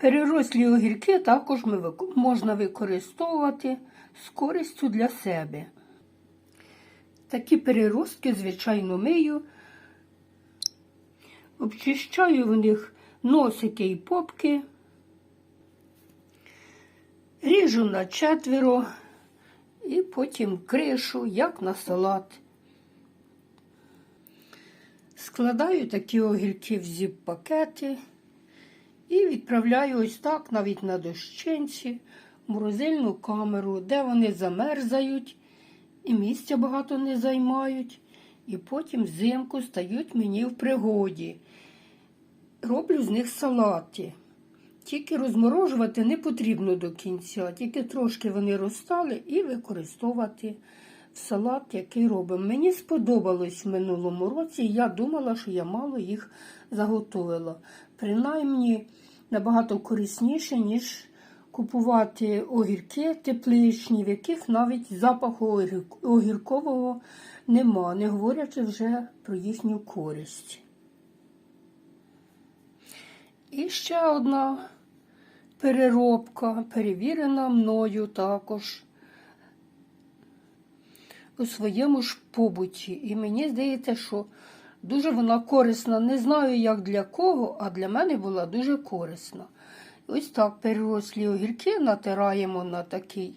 Перерослі огірки також можна використовувати з користю для себе. Такі переростки, звичайно, мию, обчищаю в них носики і попки, ріжу на четверо і потім кришу, як на салат. Складаю такі огірки в зіп-пакети і відправляю ось так, навіть на дощинці, в морозильну камеру, де вони замерзають і місця багато не займають, і потім взимку стають мені в пригоді. Роблю з них салати. Тільки розморожувати не потрібно до кінця, тільки трошки вони розстали і використовувати салат, який робимо. Мені сподобалось в минулому році, я думала, що я мало їх заготовила. Принаймні набагато корисніше, ніж купувати огірки тепличні, в яких навіть запаху огіркового нема, не говорячи вже про їхню користь. І ще одна переробка, перевірена мною також у своєму ж побуті. І мені здається, що дуже вона корисна. Не знаю, як для кого, а для мене була дуже корисна. Ось так перерослі огірки натираємо на такій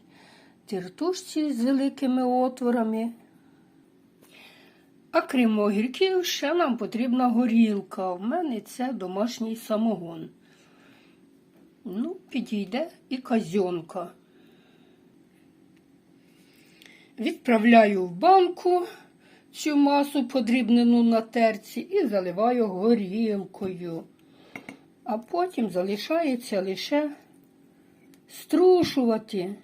тертушці з великими отворами. А крім огірків, ще нам потрібна горілка. В мене це домашній самогон. Ну, підійде і казьонка. Відправляю в банку цю масу подрібнену на терці і заливаю горілкою. А потім залишається лише струшувати.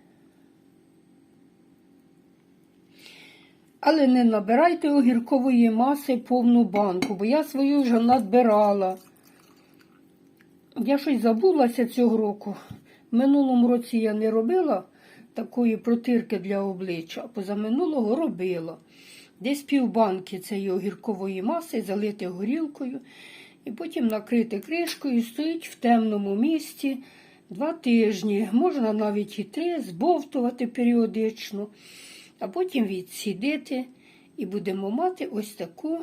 Але не набирайте огіркової маси повну банку, бо я свою вже надбирала. Я щось забулася цього року. В минулому році я не робила такої протирки для обличчя, а позаминулого робила. Десь півбанки цієї огіркової маси залити горілкою і потім накрити кришкою, стоїть в темному місці два тижні, можна навіть і три, збовтувати періодично, а потім відсідити і будемо мати ось таку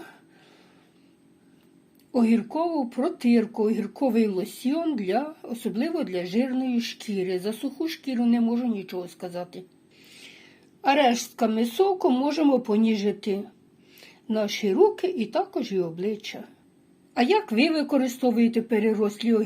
огіркову протирку, огірковий лосьйон для, особливо для жирної шкіри. За суху шкіру не можу нічого сказати. А рештками соку можемо поніжити наші руки і також і обличчя. А як ви використовуєте перерослі огірки?